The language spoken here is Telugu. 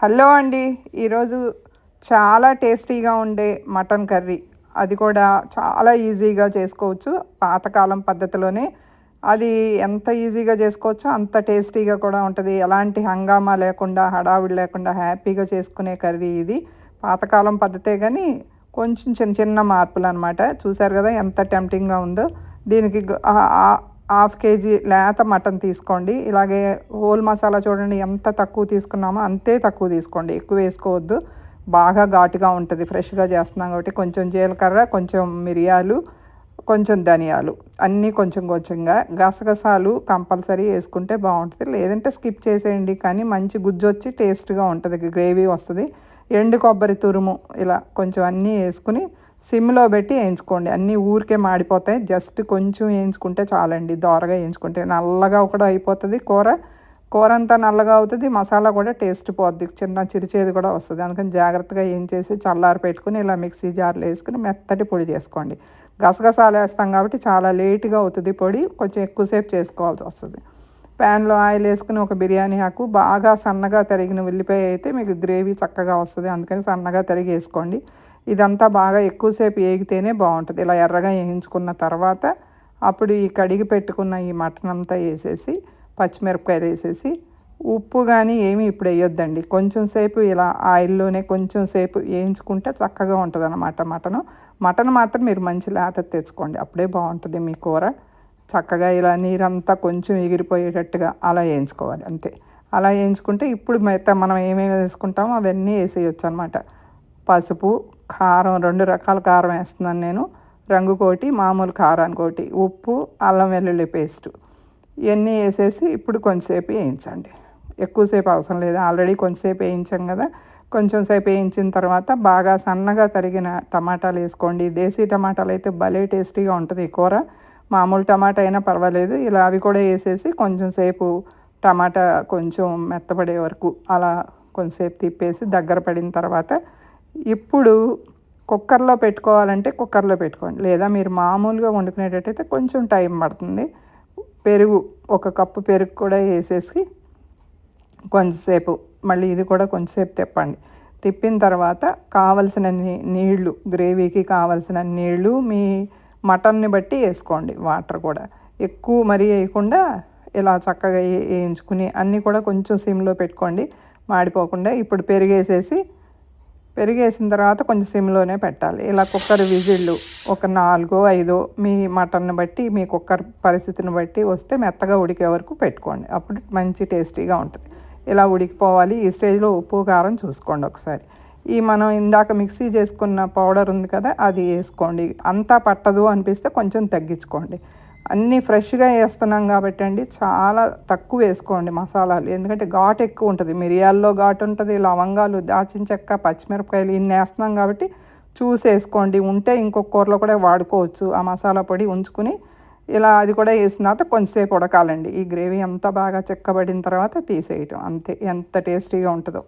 హలో అండి. ఈరోజు చాలా టేస్టీగా ఉండే మటన్ కర్రీ. అది కూడా చాలా ఈజీగా చేసుకోవచ్చు పాతకాలం పద్ధతిలోనే. అది ఎంత ఈజీగా చేసుకోవచ్చో అంత టేస్టీగా కూడా ఉంటుంది. ఎలాంటి హంగామా లేకుండా హడావిడి లేకుండా హ్యాపీగా చేసుకునే కర్రీ ఇది. పాతకాలం పద్ధతే కానీ కొంచెం చిన్న చిన్న మార్పులు అనమాట చూశారు కదా ఎంత టెంప్టింగ్గా ఉందో. దీనికి హాఫ్ కేజీ లేత మటన్ తీసుకోండి. ఇలాగే హోల్ మసాలా చూడండి ఎంత తక్కువ తీసుకున్నామో అంతే తక్కువ తీసుకోండి. ఎక్కువ వేసుకోవద్దు. బాగా ఘాటుగా ఉంటుంది. ఫ్రెష్గా చేస్తున్నాం కాబట్టి కొంచెం జీలకర్ర కొంచెం మిరియాలు కొంచెం ధనియాలు అన్నీ కొంచెం కొంచెంగా గసగసాలు కంపల్సరీ వేసుకుంటే బాగుంటుంది. లేదంటే స్కిప్ చేసేయండి కానీ మంచి గుజ్జు వచ్చి టేస్ట్గా ఉంటుంది గ్రేవీ వస్తుంది. ఎండు కొబ్బరి తురుము ఇలా కొంచెం అన్నీ వేసుకుని సిమ్లో పెట్టి వేయించుకోండి. అన్నీ ఊరికే మాడిపోతాయి. జస్ట్ కొంచెం వేయించుకుంటే చాలండి దోరగా వేయించుకుంటే. నల్లగా కూడా అయిపోతుంది కూర. కూర అంతా నల్లగా అవుతుంది మసాలా కూడా టేస్ట్ పోద్ది చిన్న చిరిచేది కూడా వస్తుంది. అందుకని జాగ్రత్తగా ఏం చేసి చల్లారి పెట్టుకుని ఇలా మిక్సీ జార్లో వేసుకుని మెత్తటి పొడి చేసుకోండి. గసగసాలు వేస్తాం కాబట్టి చాలా లేట్గా అవుతుంది పొడి కొంచెం ఎక్కువసేపు చేసుకోవాల్సి వస్తుంది. ప్యాన్లో ఆయిల్ వేసుకుని ఒక బిర్యానీ ఆకు బాగా సన్నగా తరిగిన ఉల్లిపాయ అయితే మీకు గ్రేవీ చక్కగా వస్తుంది. అందుకని సన్నగా తరిగి వేసుకోండి. ఇదంతా బాగా ఎక్కువసేపు వేగితేనే బాగుంటుంది. ఇలా ఎర్రగా వేయించుకున్న తర్వాత అప్పుడు ఈ కడిగి పెట్టుకున్న ఈ మటన్ అంతా వేసేసి పచ్చిమిరపకాయలు వేసేసి ఉప్పు కానీ ఏమీ ఇప్పుడు వేయొద్దండి. కొంచెం సేపు ఇలా ఆయిల్లోనే కొంచెం సేపు వేయించుకుంటే చక్కగా ఉంటుంది అన్నమాట మటను. మటన్ మాత్రం మీరు మంచి లేత తెచ్చుకోండి. అప్పుడే బాగుంటుంది మీ కూర. చక్కగా ఇలా నీరంతా కొంచెం ఎగిరిపోయేటట్టుగా అలా వేయించుకోవాలి అంతే. అలా వేయించుకుంటే ఇప్పుడు మిగతా మనం ఏమేమి వేసుకుంటామో అవన్నీ వేసేయచ్చు అనమాట పసుపు కారం రెండు రకాల కారం వేస్తున్నాను నేను. రంగు కోటి మామూలు కారానికి ఒకటి ఉప్పు అల్లం వెల్లుల్లి పేస్టు. ఇవన్నీ వేసేసి ఇప్పుడు కొంచెంసేపు వేయించండి. ఎక్కువసేపు అవసరం లేదు. ఆల్రెడీ కొంచెంసేపు వేయించాం కదా. కొంచెం సేపు వేయించిన తర్వాత బాగా సన్నగా తరిగిన టమాటాలు వేసుకోండి. దేశీ టమాటాలు అయితే భలే టేస్టీగా ఉంటుంది ఈ కూర. మామూలు టమాటా అయినా పర్వాలేదు. ఇలా అవి కూడా వేసేసి కొంచెం సేపు టమాటా కొంచెం మెత్తపడే వరకు అలా కొంచెంసేపు తిప్పేసి దగ్గర పడిన తర్వాత ఇప్పుడు కుక్కర్లో పెట్టుకోవాలంటే కుక్కర్లో పెట్టుకోండి. లేదా మీరు మామూలుగా వండుకునేటట్టయితే కొంచెం టైం పడుతుంది. పెరుగు ఒక కప్పు పెరుగు కూడా వేసేసి కొంచెంసేపు మళ్ళీ ఇది కూడా కొంచెంసేపు తిప్పండి. తిప్పిన తర్వాత కావలసిన నీళ్ళు గ్రేవీకి కావలసిన నీళ్ళు మీ మటన్ని బట్టి వేసుకోండి వాటర్ కూడా. ఎక్కువ మరీ వేయకుండా ఇలా చక్కగా వేయించుకుని అన్నీ కూడా కొంచెం సిమ్లో పెట్టుకోండి మాడిపోకుండా. ఇప్పుడు పెరిగేసేసి పెరిగేసిన తర్వాత కొంచెం సిమ్లోనే పెట్టాలి. ఇలా కుక్కర్ విజిళ్ళు ఒక నాలుగో ఐదో మీ మటన్ని బట్టి మీ కుక్కర్ పరిస్థితిని బట్టి వస్తే మెత్తగా ఉడికే వరకు పెట్టుకోండి. అప్పుడు మంచి టేస్టీగా ఉంటుంది. ఇలా ఉడికిపోవాలి. ఈ స్టేజ్లో ఉప్పు కారం చూసుకోండి ఒకసారి. ఈ మనం ఇందాక మిక్సీ చేసుకున్న పౌడర్ ఉంది కదా అది వేసుకోండి. అంతా పట్టదు అనిపిస్తే కొంచెం తగ్గించుకోండి. అన్నీ ఫ్రెష్గా వేస్తున్నాం కాబట్టి అండి చాలా తక్కువ వేసుకోండి మసాలాలు. ఎందుకంటే ఘాటు ఎక్కువ ఉంటుంది. మిరియాల్లో ఘాటు ఉంటుంది లవంగాలు దాచిన చెక్క పచ్చిమిరపకాయలు ఇన్ని వేస్తున్నాం కాబట్టి చూసి వేసుకోండి. ఉంటే ఇంకొక కూరలో కూడా వాడుకోవచ్చు. ఆ మసాలా పొడి ఉంచుకుని ఇలా అది కూడా వేసిన తర్వాత కొంచెంసేపు ఉడకాలండి. ఈ గ్రేవీ అంతా బాగా చెక్కబడిన తర్వాత తీసేయటం. అంతే ఎంత టేస్టీగా ఉంటుందో.